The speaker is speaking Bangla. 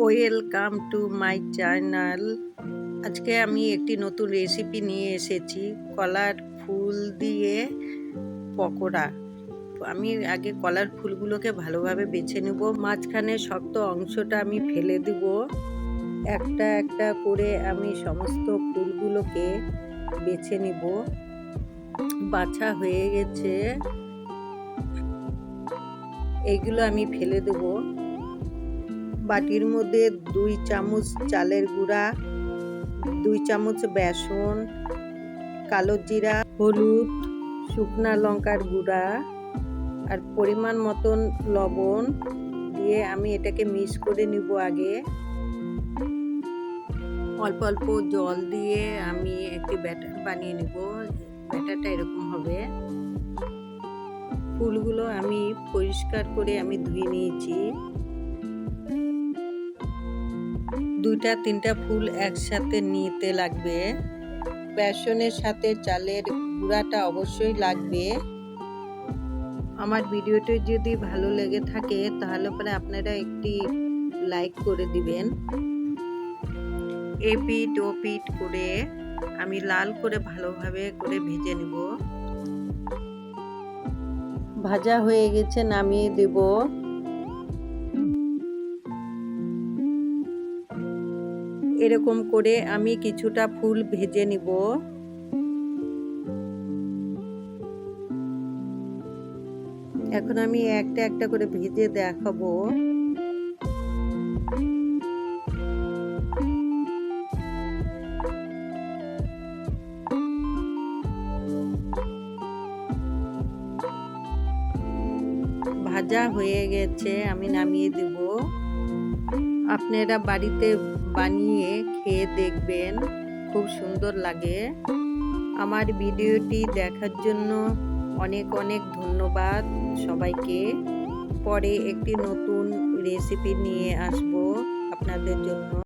ওয়েলকাম টু মাই চ্যানেল আজকে আমি একটি নতুন রেসিপি নিয়ে এসেছি, কলার ফুল দিয়ে পকোড়া। আমি আগে কলার ফুলগুলোকে ভালোভাবে বেছে নেব, মাঝখানে শক্ত অংশটা আমি ফেলে দেব। একটা একটা করে আমি সমস্ত ফুলগুলোকে বেছে নিব। বাছা হয়ে গেছে। এইগুলো আমি ফেলে দেবো। বাটির মধ্যে দুই চামচ চালের গুঁড়া, দুই চামচ বেসন, কালো জিরা, হলুদ, শুকনা লঙ্কার গুঁড়া আর পরিমাণ মতন লবণ দিয়ে আমি এটাকে মিক্স করে নিব আগে। অল্প অল্প জল দিয়ে আমি একটি ব্যাটার বানিয়ে নিব। ব্যাটারটা এরকম হবে। ফুলগুলো আমি পরিষ্কার করে আমি ধুয়ে নিয়েছি। দুইটা, তিনটা ফুল একসাথে নিতে লাগবে। বেসনের সাথে চালের গুঁড়াটা অবশ্যই লাগবে। আমার ভিডিওটি যদি ভালো লেগে থাকে, তাহলে পরে আপনারা একটি লাইক করে দিবেন। এপিট ও পিট করে আমি লাল করে ভালোভাবে করে ভেজে নেব। ভাজা হয়ে গেছে, নামিয়ে দেব। এরকম করে আমি কিছুটা ফুল ভেজে নিব। এখন আমি একটা একটা করে ভেজে দেখাবো। ভাজা হয়ে গেছে, আমি নামিয়ে দেব। আপনারা বাড়িতে বানিয়ে খেয়ে দেখবেন। খুব সুন্দর লাগে। আমার ভিডিওটি দেখার জন্য অনেক অনেক ধন্যবাদ সবাইকে। পরে একটি নতুন রেসিপি নিয়ে আসব আপনাদের জন্য।